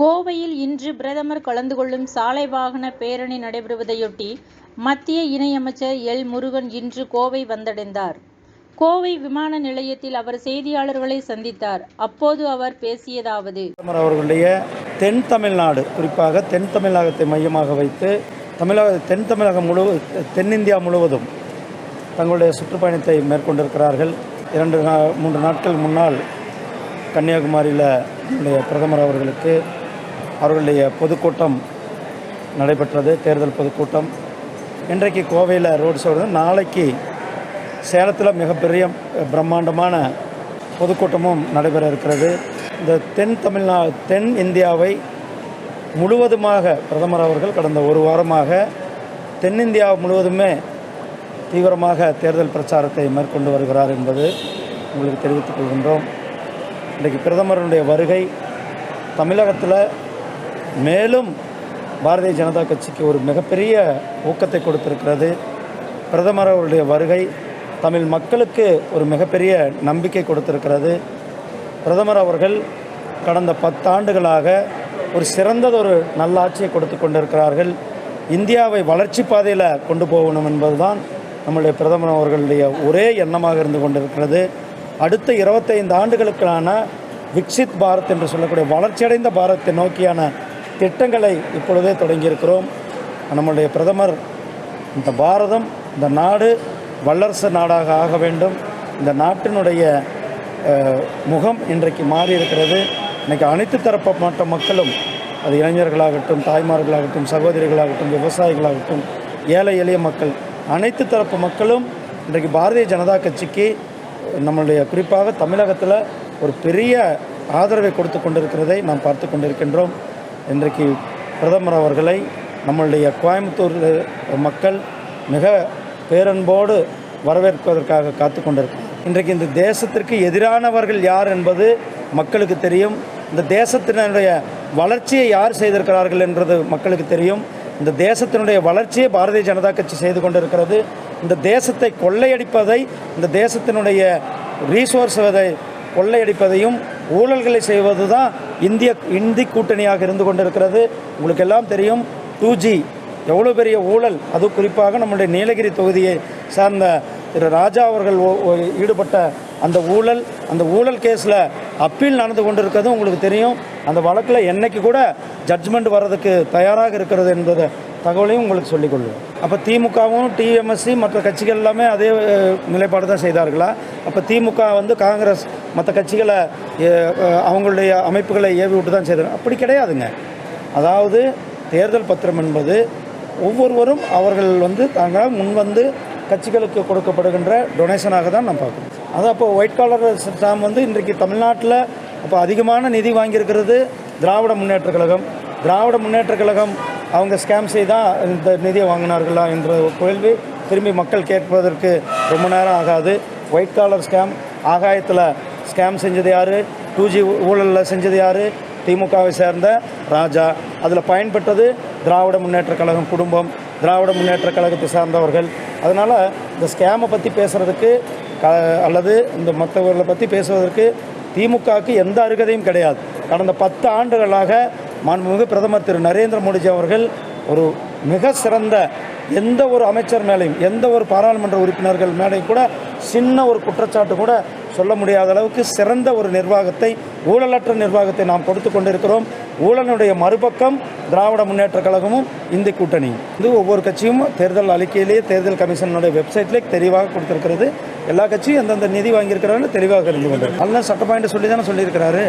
கோவையில் இன்று பிரதமர் கலந்து கொள்ளும் சாலை வாகன பேரணி நடைபெறுவதையொட்டி மத்திய இணையமைச்சர் எல். முருகன் இன்று கோவை வந்தடைந்தார். கோவை விமான நிலையத்தில் அவர் செய்தியாளர்களை சந்தித்தார். அப்போது அவர் பேசியதாவது பிரதமர் அவர்களுடைய தென் தமிழ்நாடு குறிப்பாக தென் தமிழகத்தை மையமாக வைத்து தமிழக தென் தமிழகம் முழு தென்னிந்தியா முழுவதும் தங்களுடைய சுற்றுப்பயணத்தை மேற்கொண்டிருக்கிறார்கள் இரண்டு நா மூன்று நாட்கள் முன்னால் கன்னியாகுமரியில் பிரதமர் அவர்களுக்கு அவர்களுடைய பொதுக்கூட்டம் நடைபெற்றது தேர்தல் பொதுக்கூட்டம். இன்றைக்கு கோவையில் ரோடு ஷோ நாளைக்கு சேலத்தில் மிகப்பெரிய பிரம்மாண்டமான பொதுக்கூட்டமும் நடைபெற இருக்கிறது. இந்த தென் தமிழ்நா தென் இந்தியாவை முழுவதுமாக பிரதமர் அவர்கள் கடந்த ஒரு வாரமாக தென்னிந்தியா முழுவதுமே தீவிரமாக தேர்தல் பிரச்சாரத்தை மேற்கொண்டு வருகிறார் என்பது உங்களுக்கு தெரிவித்துக் கொள்கின்றோம். இன்றைக்கு பிரதமருடைய வருகை தமிழகத்தில் மேலும் பாரதிய ஜனதா கட்சிக்கு ஒரு மிகப்பெரிய ஊக்கத்தை கொடுத்திருக்கிறது. பிரதமர் அவருடைய வருகை தமிழ் மக்களுக்கு ஒரு மிகப்பெரிய நம்பிக்கை கொடுத்திருக்கிறது. பிரதமர் அவர்கள் கடந்த பத்தாண்டுகளாக ஒரு சிறந்ததொரு நல்லாட்சியை கொடுத்து கொண்டிருக்கிறார்கள். இந்தியாவை வளர்ச்சி பாதையில் கொண்டு போகணும் என்பதுதான் நம்முடைய பிரதமர் அவர்களுடைய ஒரே எண்ணமாக இருந்து கொண்டிருக்கிறது. அடுத்த இருபத்தைந்து ஆண்டுகளுக்கான விக்சித் பாரத் என்று சொல்லக்கூடிய வளர்ச்சியடைந்த பாரத்தை நோக்கியான திட்டங்களை இப்பொழுதே தொடங்கியிருக்கிறோம். நம்முடைய பிரதமர் இந்த பாரதம் இந்த நாடு வல்லரசு நாடாக ஆக வேண்டும். இந்த நாட்டினுடைய முகம் இன்றைக்கு மாறி இருக்கிறது இன்றைக்கி அனைத்து தரப்பட்ட மக்களும் அது இளைஞர்களாகட்டும் தாய்மார்களாகட்டும் சகோதரிகளாகட்டும் விவசாயிகளாகட்டும் ஏழை எளிய மக்கள் அனைத்து தரப்பு மக்களும் இன்றைக்கு பாரதிய ஜனதா கட்சிக்கு நம்மளுடைய குறிப்பாக தமிழகத்தில் ஒரு பெரிய ஆதரவை கொடுத்து கொண்டிருக்கிறதை நாம் பார்த்து கொண்டிருக்கின்றோம். இன்றைக்கு பிரதமர் அவர்களை நம்மளுடைய கோயம்புத்தூர் மக்கள் மிக பேரன்போடு வரவேற்பதற்காக காத்து கொண்டிருக்கிறார். இன்றைக்கு இந்த தேசத்திற்கு எதிரானவர்கள் யார் என்பது மக்களுக்கு தெரியும். இந்த தேசத்தினுடைய வளர்ச்சியை யார் செய்திருக்கிறார்கள் என்றது மக்களுக்கு தெரியும். இந்த தேசத்தினுடைய வளர்ச்சியை பாரதிய ஜனதா கட்சி செய்து கொண்டிருக்கிறது. இந்த தேசத்தை கொள்ளையடிப்பதை இந்த தேசத்தினுடைய ரீசோர்ஸ் கொள்ளையடிப்பதையும் ஊழல்களை செய்வது தான் இந்திய இந்தி கூட்டணியாக இருந்து கொண்டிருக்கிறது. உங்களுக்கு எல்லாம் தெரியும் டூ ஜி எவ்வளோ பெரிய ஊழல். அது குறிப்பாக நம்முடைய நீலகிரி தொகுதியை சார்ந்த திரு ராஜா அவர்கள் ஓ- ஈடுபட்ட அந்த ஊழல். அந்த ஊழல் கேஸில் அப்பீல் நடந்து கொண்டிருக்கிறது. உங்களுக்கு தெரியும் அந்த வழக்கில் என்னைக்கு கூட ஜட்ஜ்மெண்ட் வர்றதுக்கு தயாராக இருக்கிறது என்பதை தகவலையும் உங்களுக்கு சொல்லிக் கொள்வேன். அப்போ திமுகவும் டிஎம்எஸ்சி மற்ற கட்சிகள் எல்லாமே அதே நிலைப்பாடு தான் செய்தார்களா? அப்போ திமுக வந்து காங்கிரஸ் மற்ற கட்சிகளை அவங்களுடைய அமைப்புகளை ஏவி விட்டு தான் செய்தாங்க அப்படி கிடையாதுங்க. அதாவது தேர்தல் பத்திரம் என்பது ஒவ்வொருவரும் அவர்கள் வந்து தாங்கள் முன்வந்து கட்சிகளுக்கு கொடுக்கப்படுகின்ற டொனேஷனாக தான் நான் பார்க்குறோம் அது அப்போது ஒயிட் காலர் ஸ்டாம் வந்து இன்றைக்கு தமிழ்நாட்டில் அப்போ அதிகமான நிதி வாங்கியிருக்கிறது திராவிட முன்னேற்றக் கழகம். திராவிட முன்னேற்றக் கழகம் அவங்க ஸ்கேம் செய்தால் இந்த நிதியை வாங்கினார்களா என்ற ஒரு கேள்வி திரும்பி மக்கள் கேட்பதற்கு ரொம்ப நேரம் ஆகாது. ஒயிட் காலர் ஸ்கேம் ஆகாயத்தில் ஸ்கேம் செஞ்சது யார்? டூ ஜி ஊழலில் செஞ்சது யார்? திமுகவை சேர்ந்த ராஜா. அதில் பயன்பெற்றது திராவிட முன்னேற்றக் கழகம் குடும்பம் திராவிட முன்னேற்றக் கழகத்தை சார்ந்தவர்கள். அதனால் இந்த ஸ்கேமை பற்றி பேசுகிறதுக்கு க அல்லது இந்த மற்றவர்களை பற்றி பேசுவதற்கு திமுகவுக்கு எந்த அருகதையும் கிடையாது. கடந்த பத்து ஆண்டுகளாக மாண்புமிகு பிரதமர் திரு நரேந்திர மோடிஜி அவர்கள் ஒரு மிக சிறந்த எந்த ஒரு அமைச்சர் மேலேயும் எந்த ஒரு பாராளுமன்ற உறுப்பினர்கள் மேலேயும் கூட சின்ன ஒரு குற்றச்சாட்டு கூட சொல்ல முடியாத அளவுக்கு சிறந்த ஒரு நிர்வாகத்தை ஊழலற்ற நிர்வாகத்தை நாம் கொடுத்து கொண்டிருக்கிறோம். ஊழலுடைய மறுபக்கம் திராவிட முன்னேற்றக் கழகமும் இந்தி கூட்டணி இது ஒவ்வொரு கட்சியும் தேர்தல் அறிக்கையிலேயே தேர்தல் கமிஷனுடைய வெப்சைட்லேயே தெளிவாக கொடுத்திருக்கிறது. எல்லா கட்சியும் எந்தெந்த நிதி வாங்கியிருக்கிறாங்கன்னு தெளிவாக இருந்து கொண்டு அதெல்லாம் சட்ட பாயிண்ட் சொல்லி தானே சொல்லியிருக்கிறாரு.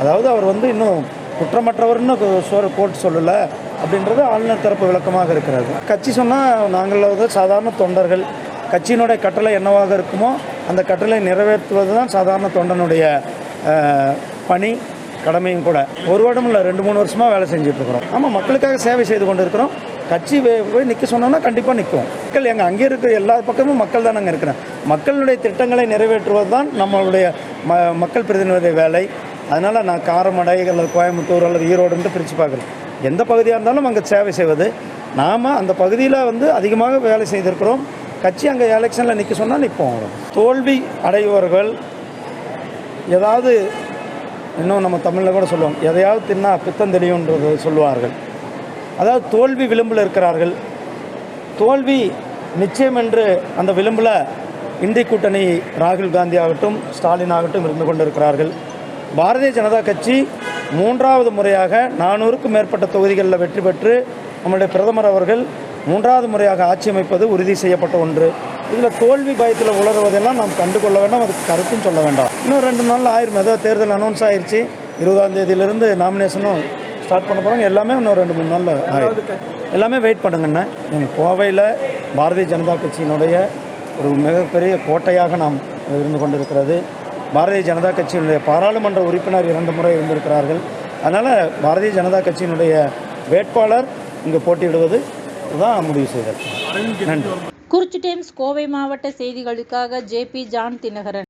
அதாவது அவர் வந்து இன்னும் குற்றமற்றவர்னு கோர்ட் சொல்லலை அப்படின்றது ஆளுநர் தரப்பு விளக்கமாக இருக்கிறது. கட்சி சொன்னால் நாங்கள் வந்து சாதாரண தொண்டர்கள். கட்சியினுடைய கட்டளை என்னவாக இருக்குமோ அந்த கட்டளை நிறைவேற்றுவது தான் சாதாரண தொண்டனுடைய பணி கடமையும் கூட. ஒரு வருடம் இல்லை ரெண்டு மூணு வருஷமாக வேலை செஞ்சுட்ருக்குறோம் ஆமாம் மக்களுக்காக சேவை செய்து கொண்டு இருக்கிறோம் கட்சி போய் நிற்க சொன்னோம்னா கண்டிப்பாக நிற்கும் மக்கள் எங்கள் அங்கே இருக்கிற எல்லா பக்கமும் மக்கள் தான் அங்கே இருக்கிறேன் மக்களுடைய திட்டங்களை நிறைவேற்றுவது தான் நம்மளுடைய ம மக்கள் பிரதிநிதி வேலை. அதனால் நான் காரமடை அல்லது கோயம்புத்தூர் அல்லது ஈரோடுன்ட்டு பிரித்து பார்க்குறேன். எந்த பகுதியாக இருந்தாலும் அங்கே சேவை செய்வது. நாம் அந்த பகுதியில் வந்து அதிகமாக வேலை செய்திருக்கிறோம். கட்சி அங்கே எலெக்ஷனில் நிற்க சொன்னால் நிற்போம் தோல்வி அடைபவர்கள் ஏதாவது இன்னும் நம்ம தமிழில் கூட சொல்லுவோம். எதையாவது தின்னா பித்தம் தெரியுன்றது சொல்லுவார்கள். அதாவது தோல்வி விளிம்பில் இருக்கிறார்கள். தோல்வி நிச்சயம் என்று அந்த விளிம்பில் இந்திய கூட்டணி ராகுல் காந்தி ஆகட்டும் ஸ்டாலின் ஆகட்டும் இருந்து கொண்டிருக்கிறார்கள். பாரதிய ஜனதா கட்சி மூன்றாவது முறையாக நானூறுக்கும் மேற்பட்ட தொகுதிகளில் வெற்றி பெற்று நம்முடைய பிரதமர் அவர்கள் மூன்றாவது முறையாக ஆட்சி அமைப்பது உறுதி செய்யப்பட்ட ஒன்று. இதில் தோல்வி பயத்தில் உளறுவதெல்லாம் நாம் கண்டுகொள்ள வேண்டாம். அதுக்கு கருத்தும் சொல்ல வேண்டாம். இன்னும் ரெண்டு நாளில் ஆயிரும். ஏதோ தேர்தல் அனௌன்ஸ் ஆயிடுச்சு இருபதாம் தேதியிலிருந்து நாமினேஷனும் ஸ்டார்ட் பண்ண போகிறோம் எல்லாமே இன்னும் ரெண்டு மூணு நாளில் ஆயிரும். எல்லாமே வெயிட் பண்ணுங்கண்ணே. எங்கள் கோவையில் பாரதிய ஜனதா கட்சியினுடைய ஒரு மிகப்பெரிய கோட்டையாக நாம் இருந்து கொண்டிருக்கிறது. பாரதிய ஜனதா கட்சியினுடைய பாராளுமன்ற உறுப்பினர் இரண்டு முறை இருந்திருக்கிறார்கள். அதனால் பாரதிய ஜனதா கட்சியினுடைய வேட்பாளர் இங்கே போட்டியிடுவது தான் முடிவு செய்தார் நன்றி. குறிச்சி டைம்ஸ் கோவை மாவட்ட செய்திகளுக்காக ஜேபி ஜான் தினகரன்